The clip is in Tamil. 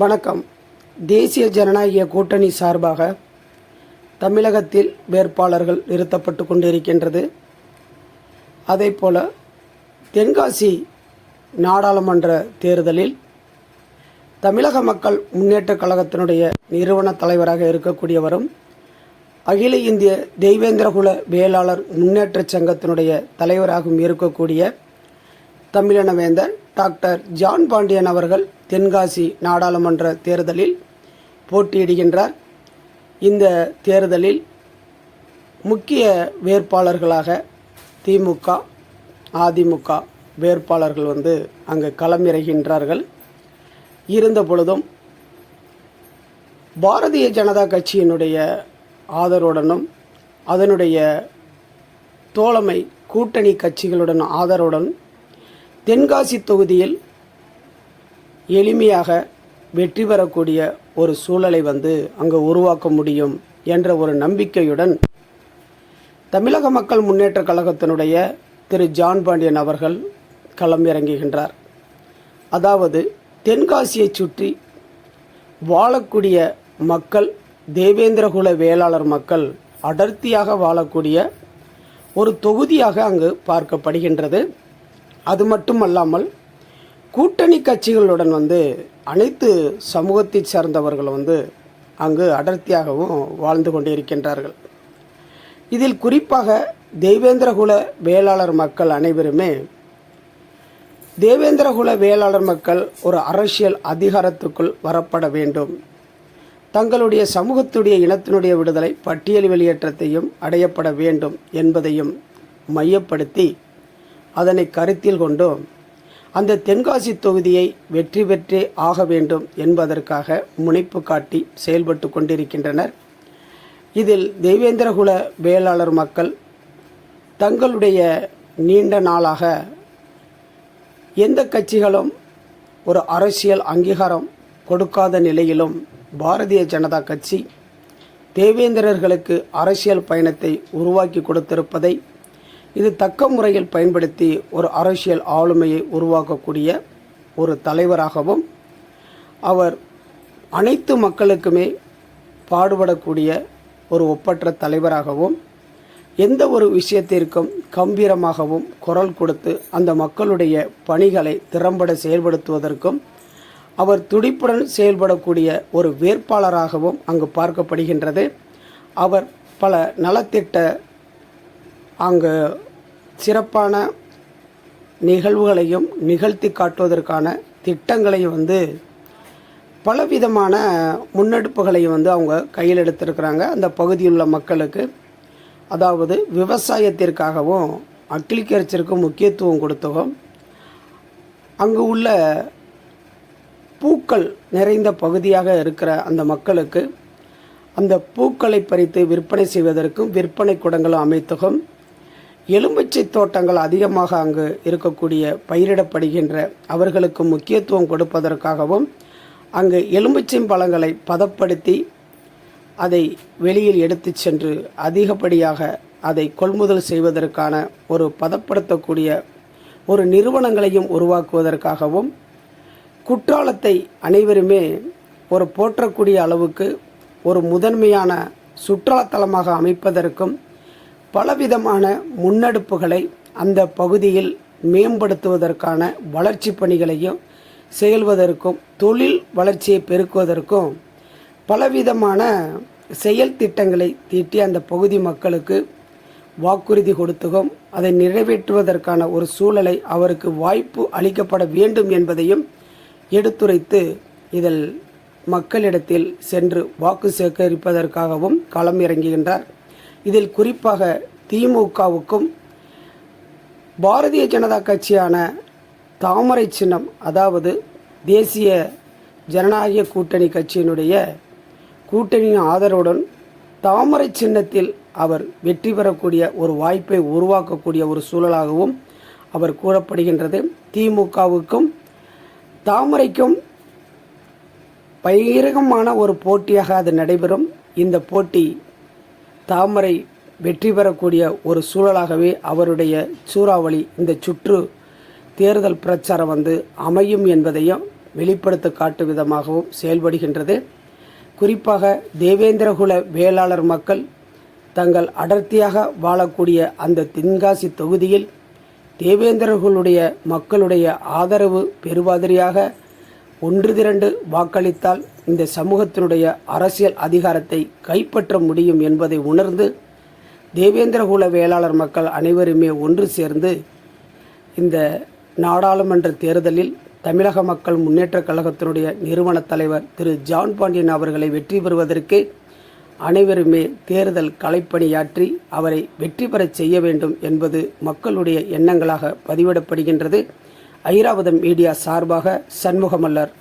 வணக்கம். தேசிய ஜனநாயக கூட்டணி சார்பாக தமிழகத்தில் வேட்பாளர்கள் நிறுத்தப்பட்டு கொண்டிருக்கின்றது. அதேபோல தென்காசி நாடாளுமன்ற தேர்தலில் தமிழக மக்கள் முன்னேற்ற கழகத்தினுடைய நிறுவன தலைவராக இருக்கக்கூடியவரும் அகில இந்திய தெய்வேந்திரகுல வேளாளர் முன்னேற்ற சங்கத்தினுடைய தலைவராகவும் இருக்கக்கூடிய தமிழினவேந்தர் டாக்டர் ஜான் பாண்டியன் அவர்கள் தென்காசி நாடாளுமன்ற தேர்தலில் போட்டியிடுகின்றார். இந்த தேர்தலில் முக்கிய வேட்பாளர்களாக திமுக அதிமுக வேட்பாளர்கள் வந்து அங்கு களமிறகின்றார்கள் இருந்த பொழுதும் பாரதிய ஜனதா கட்சியினுடைய ஆதரவுடனும் அதனுடைய தோழமை கூட்டணி கட்சிகளுடன் ஆதரவுடன் தென்காசி தொகுதியில் எளிமையாக வெற்றி பெறக்கூடிய ஒரு சூழலை வந்து அங்கு உருவாக்க முடியும் என்ற ஒரு நம்பிக்கையுடன் தமிழக மக்கள் முன்னேற்ற கழகத்தினுடைய திரு ஜான் பாண்டியன் அவர்கள் களம் இறங்குகின்றார் அதாவது தென்காசியைச் சுற்றி வாழக்கூடிய மக்கள் தேவேந்திரகுல வேளாளர் மக்கள் அடர்த்தியாக வாழக்கூடிய ஒரு தொகுதியாக அங்கு பார்க்கப்படுகின்றது. அது மட்டும் அல்லாமல் கூட்டணி கட்சிகளுடன் வந்து அனைத்து சமூகத்தை சார்ந்தவர்கள் வந்து அங்கு அடர்த்தியாகவும் வாழ்ந்து கொண்டிருக்கின்றார்கள். இதில் குறிப்பாக தேவேந்திரகுல வேளாளர் மக்கள் அனைவருமே தேவேந்திரகுல வேளாளர் மக்கள் ஒரு அரசியல் அதிகாரத்துக்குள் வரப்பட வேண்டும். தங்களுடைய சமூகத்துடைய இனத்தினுடைய விடுதலை பட்டியல் வெளியேற்றத்தையும் அடையப்பட வேண்டும் என்பதையும் மையப்படுத்தி அதனை கருத்தில் கொண்டும் அந்த தென்காசி தொகுதியை வெற்றி பெற்றே ஆக வேண்டும் என்பதற்காக முனைப்பு காட்டி செயல்பட்டு கொண்டிருக்கின்றனர். இதில் தெய்வேந்திரகுல வேளாளர் மக்கள் தங்களுடைய நீண்ட நாளாக எந்த கட்சிகளும் ஒரு அரசியல் அங்கீகாரம் கொடுக்காத நிலையிலும் பாரதிய ஜனதா கட்சி தேவேந்திரர்களுக்கு அரசியல் பயணத்தை உருவாக்கி கொடுத்திருப்பதை இது தக்க முறையில் பயன்படுத்தி ஒரு அரசியல் ஆளுமையை உருவாக்கக்கூடிய ஒரு தலைவராகவும் அவர் அனைத்து மக்களுக்குமே பாடுபடக்கூடிய ஒரு ஒப்பற்ற தலைவராகவும் எந்த ஒரு விஷயத்திற்கும் கம்பீரமாகவும் குரல் கொடுத்து அந்த மக்களுடைய பணிகளை திறம்பட செயல்படுத்துவதற்கும் அவர் துடிப்புடன் செயல்படக்கூடிய ஒரு வேட்பாளராகவும் அங்கு பார்க்கப்படுகின்றது. அவர் பல நலத்திட்ட அங்கு சிறப்பான நிகழ்வுகளையும் நிகழ்த்தி காட்டுவதற்கான திட்டங்களையும் வந்து பலவிதமான முன்னெடுப்புகளையும் வந்து அவங்க கையில் எடுத்திருக்கிறாங்க. அந்த பகுதியில் உள்ள மக்களுக்கு அதாவது விவசாயத்திற்காகவும் அக்ரிகல்ச்சருக்கு முக்கியத்துவம் கொடுத்தவும் அங்கு உள்ள பூக்கள் நிறைந்த பகுதியாக இருக்கிற அந்த மக்களுக்கு அந்த பூக்களை பறித்து விற்பனை செய்வதற்கும் விற்பனை கூடங்களும் அமைத்தகம் எலுமிச்சை தோட்டங்கள் அதிகமாக அங்கு இருக்கக்கூடிய பயிரிடப்படுகின்ற அவர்களுக்கு முக்கியத்துவம் கொடுப்பதற்காகவும் அங்கு எலுமிச்சை பழங்களை பதப்படுத்தி அதை வெளியில் எடுத்து சென்று அதிகப்படியாக அதை கொள்முதல் செய்வதற்கான ஒரு பதப்படுத்தக்கூடிய ஒரு நிறுவனங்களையும் உருவாக்குவதற்காகவும் குற்றாலத்தை அனைவருமே ஒரு போற்றக்கூடிய அளவுக்கு ஒரு முதன்மையான சுற்றுலாத்தலமாக அமைப்பதற்கும் பலவிதமான முன்னெடுப்புகளை அந்த பகுதியில் மேம்படுத்துவதற்கான வளர்ச்சி பணிகளையும் செயல்வதற்கும் தொழில் வளர்ச்சியை பெருக்குவதற்கும் பலவிதமான செயல் திட்டங்களை தீட்டி அந்த பகுதி மக்களுக்கு வாக்குறுதி கொடுத்ததும் அதை நிறைவேற்றுவதற்கான ஒரு சூழலை அவருக்கு வாய்ப்பு அளிக்கப்பட வேண்டும் என்பதையும் எடுத்துரைத்து இதில் மக்களிடத்தில் சென்று வாக்கு சேகரிப்பதற்காகவும் களம் இறங்குகின்றார் இதில் குறிப்பாக திமுகவுக்கும் பாரதிய ஜனதா கட்சியான தாமரை சின்னம் அதாவது தேசிய ஜனநாயக கூட்டணி கட்சியினுடைய கூட்டணியின் ஆதரவுடன் தாமரை சின்னத்தில் அவர் வெற்றி பெறக்கூடிய ஒரு வாய்ப்பை உருவாக்கக்கூடிய ஒரு சூழலாகவும் அவர் கூறப்படுகின்றது. திமுகவுக்கும் தாமரைக்கும் பகிரகமான ஒரு போட்டியாக அது நடைபெறும். இந்த போட்டி தாமரை வெற்றி பெறக்கூடிய ஒரு சூழலாகவே அவருடைய சூறாவளி இந்த சுற்று தேர்தல் பிரச்சாரம் வந்து அமையும் என்பதையும் வெளிப்படுத்த காட்டும் விதமாகவும் செயல்படுகின்றது. குறிப்பாக தேவேந்திரகுல வேளாளர் மக்கள் தங்கள் அடர்த்தியாக வாழக்கூடிய அந்த தென்காசி தொகுதியில் தேவேந்திரர்களுடைய மக்களுடைய ஆதரவு பெருவாதிரியாக ஒன்று திரண்டு வாக்களித்தால் இந்த சமூகத்தினுடைய அரசியல் அதிகாரத்தை கைப்பற்ற முடியும் என்பதை உணர்ந்து தேவேந்திரகுல வேளாளர் மக்கள் அனைவருமே ஒன்று சேர்ந்து இந்த நாடாளுமன்ற தேர்தலில் தமிழக மக்கள் முன்னேற்றக் கழகத்தினுடைய நிறுவன தலைவர் திரு ஜான் பாண்டியன் அவர்களை வெற்றி பெறுவதற்கு அனைவருமே தேர்தல் கலைப்பணியாற்றி அவரை வெற்றி பெறச் செய்ய வேண்டும் என்பது மக்களுடைய எண்ணங்களாக பதிவிடப்படுகின்றது. ஐராவதம் மீடியா சார்பாக சண்முகமல்லர்